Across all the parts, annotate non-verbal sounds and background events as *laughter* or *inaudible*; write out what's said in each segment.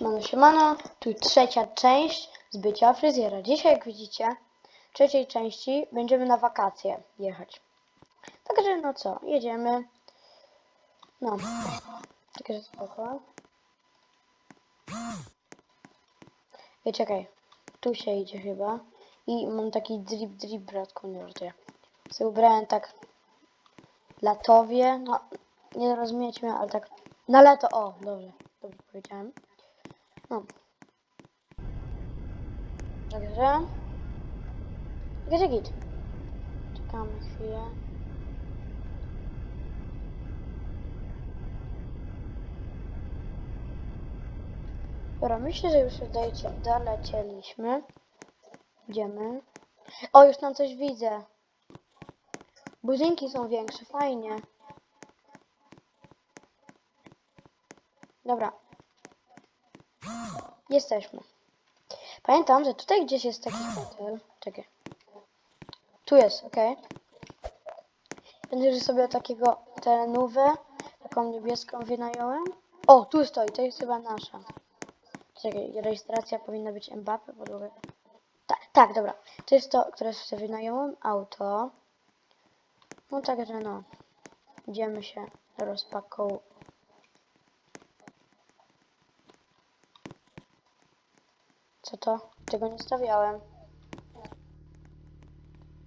Siemano, siemano, tu trzecia część z bycia fryzjera. Dzisiaj, jak widzicie, w trzeciej części będziemy na wakacje jechać. Także, no co, jedziemy. No, także spoko. Ej, czekaj, tu się idzie chyba. I mam taki drip, drip, bratku, nie żartuję. Sobie ubrałem tak latowie, no, nie rozumiecie mnie, ale tak na lato, o, dobrze, dobrze powiedziałem. No. Także. Także git. Czekamy chwilę. Dobra, myślę, że już dolecie, dolecieliśmy. Idziemy. O, już tam coś widzę. Budynki są większe, fajnie. Dobra, Jesteśmy. Pamiętam, że tutaj gdzieś jest taki hotel. Czekaj. Tu jest, ok. Będę sobie takiego terenówę, taką niebieską wynająłem. O, tu stoi, to jest chyba nasza. Czekaj, rejestracja powinna być Mbappe, podłogę. Tak, tak, dobra. To jest to, które sobie wynająłem, auto. No także no. Idziemy się rozpakować. Co to? Tego nie stawiałem.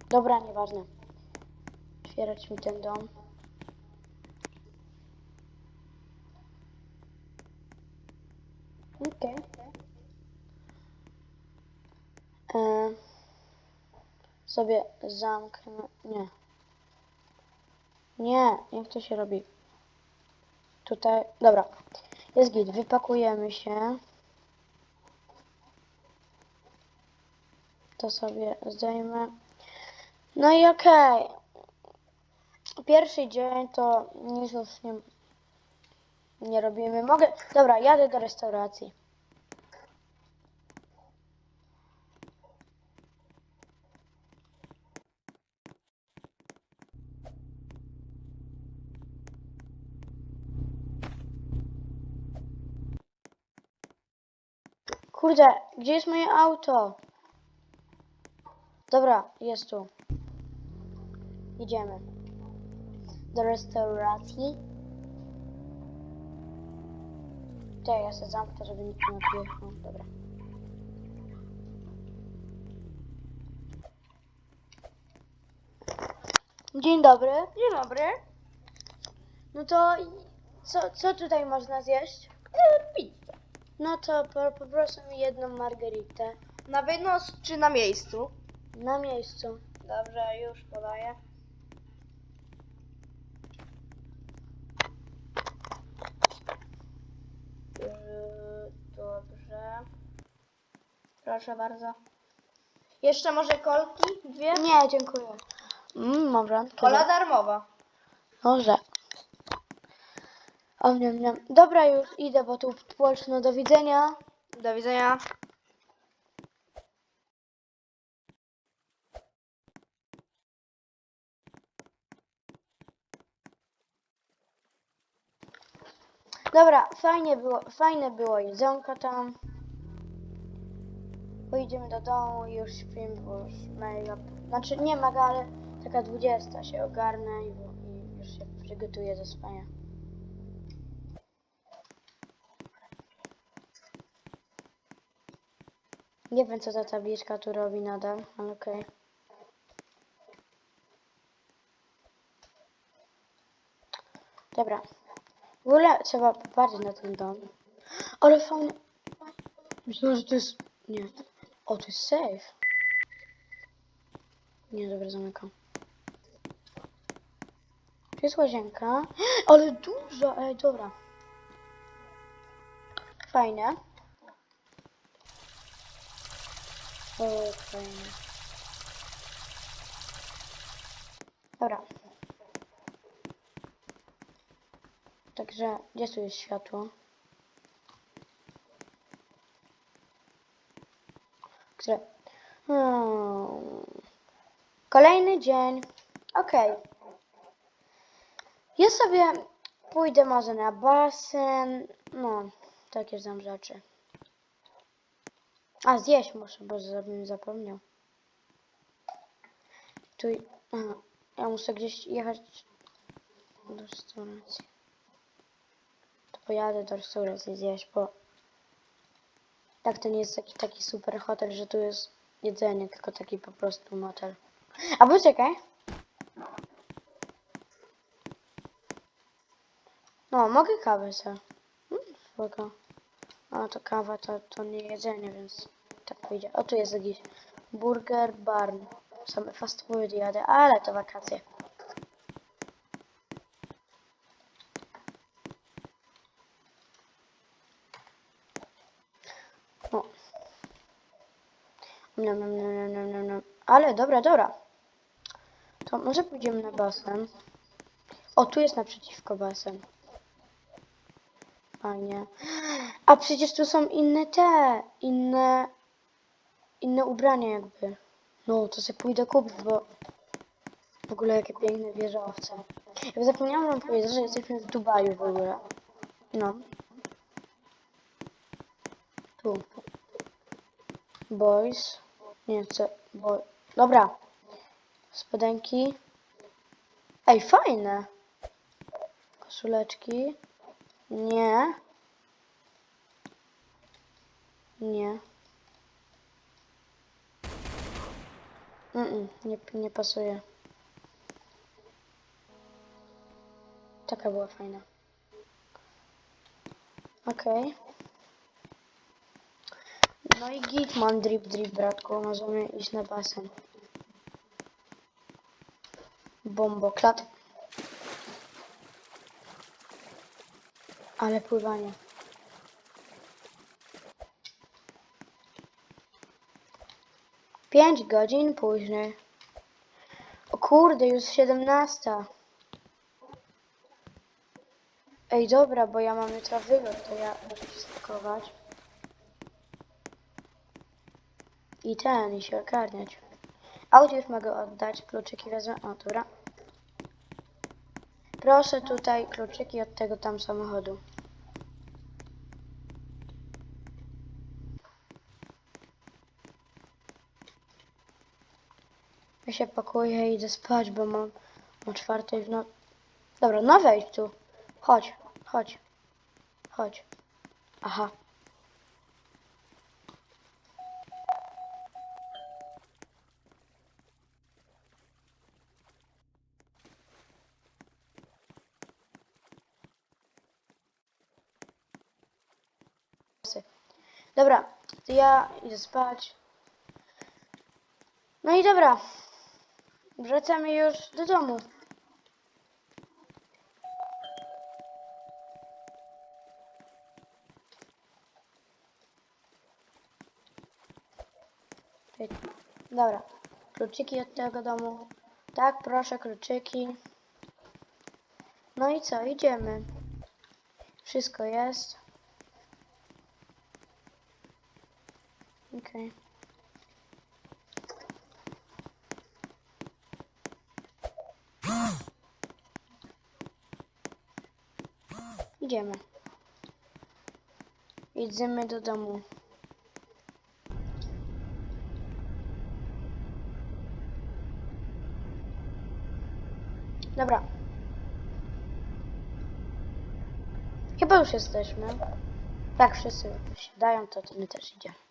Dobra, nieważne. Otwierać mi ten dom. Okej. E, sobie zamknę. Nie. Nie, jak to się robi? Tutaj. Dobra. Jest git. Wypakujemy się. To sobie zdejmę. No i okej. Pierwszy dzień to nic już nie, nie robimy. Mogę. Dobra, jadę do restauracji. Kurde, gdzie jest moje auto? Dobra, jest tu. Idziemy. Do restauracji. Czekaj, ja się zamknę, żeby nikt nie odjechał. Dobra. Dzień dobry. Dzień dobry. No to co, co tutaj można zjeść? E. No to po, poproszę mi jedną margaritę. Na wynos czy na miejscu? Na miejscu. Dobrze, już podaję. Yy, Dobrze. Proszę bardzo. Jeszcze może kolki? Dwie? Nie, dziękuję. Mm, dobra. Kola darmowa. Może. O, nie, nie. Dobra, już idę, bo tu głośno. Do widzenia. Do widzenia. Dobra, fajnie było, fajne było jedzonko tam. Pojedziemy do domu i już śpimy, bo już mega... Znaczy nie mega, ale taka 20 się ogarnę i, i już się przygotuję do spania. Nie wiem co ta tabliczka tu robi nadal, ale okej. Dobra. W ogóle trzeba popatrzeć na ten dom. Ale fajny. Myślałem, że to jest... Nie. O, to jest safe. Nie, dobra, zamykam. Tu jest łazienka. *gasps* Ale duża! Ej, dobra. Fajne. O, fajne. Dobra. Także, gdzie tu jest światło? Które... Hmm. Kolejny dzień. Okej. Ja sobie pójdę może na basen. No, takie tam rzeczy. A, zjeść muszę, bo żebym zapomniał. Tu... Aha, ja muszę gdzieś jechać do restauracji. Pojadę do restauracji zjeść, bo... Tak, to nie jest taki, taki super hotel, że tu jest jedzenie, tylko taki po prostu motel. A poczekaj. No, mogę kawę sobie. Mm. A to kawa to, to nie jedzenie, więc tak pójdzie. O, tu jest jakiś burger barn. Same fast food jadę, ale to wakacje. O. Nom, nom, nom, nom, nom, nom. Ale dobra, dobra. To może pójdziemy na basen. O, tu jest naprzeciwko basen. Fajnie. A przecież tu są inne te, inne, inne ubrania jakby. No, to sobie pójdę kupić, bo w ogóle jakie piękne wieżowce. Ja zapomniałam wam powiedzieć, że jesteśmy w Dubaju w ogóle. No. Tu. Boys. Nie, co? Bo... Dobra. Spodenki. Ej, fajne. Koszuleczki. Nie. Nie. Mm, -mm nie, nie pasuje. Taka była fajna. Okej. No i git, mam drip drip, bratku. Możemy iść na basen. Bomboklat. Ale pływanie. Pięć godzin później. O kurde, już 17. Ej, dobra, bo ja mam jutro wylot, to ja muszę się I ten, i się ogarniać. Auto już mogę oddać, kluczyki wezmę. O, dobra. Proszę tutaj kluczyki od tego tam samochodu. Ja się pakuję i idę spać, bo mam o czwartej w nocy. Dobra, no wejdź tu. Chodź, chodź, chodź. Aha. Dobra, to ja idę spać. No i dobra. Wracamy już do domu. Dobra, kluczyki od tego domu. Tak, proszę, kluczyki. No i co, idziemy. Wszystko jest. Okej. Idziemy. Idziemy do domu. Dobra. Chyba już jesteśmy. Tak, wszyscy siadają, to, to my też idziemy.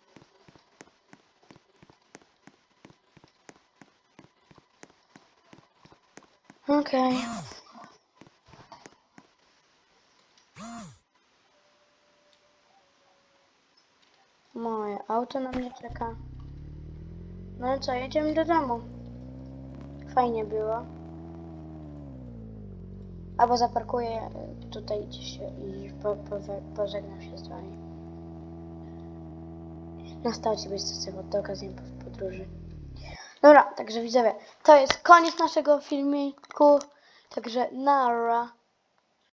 Okej. Moje auto na mnie czeka. No co, jedziemy do domu. Fajnie było. Albo zaparkuję tutaj gdzieś i po, po, pożegnam się z wami. Na starcie być okazji po- podróży. Dobra, także widzowie, to jest koniec naszego filmiku. Także nara.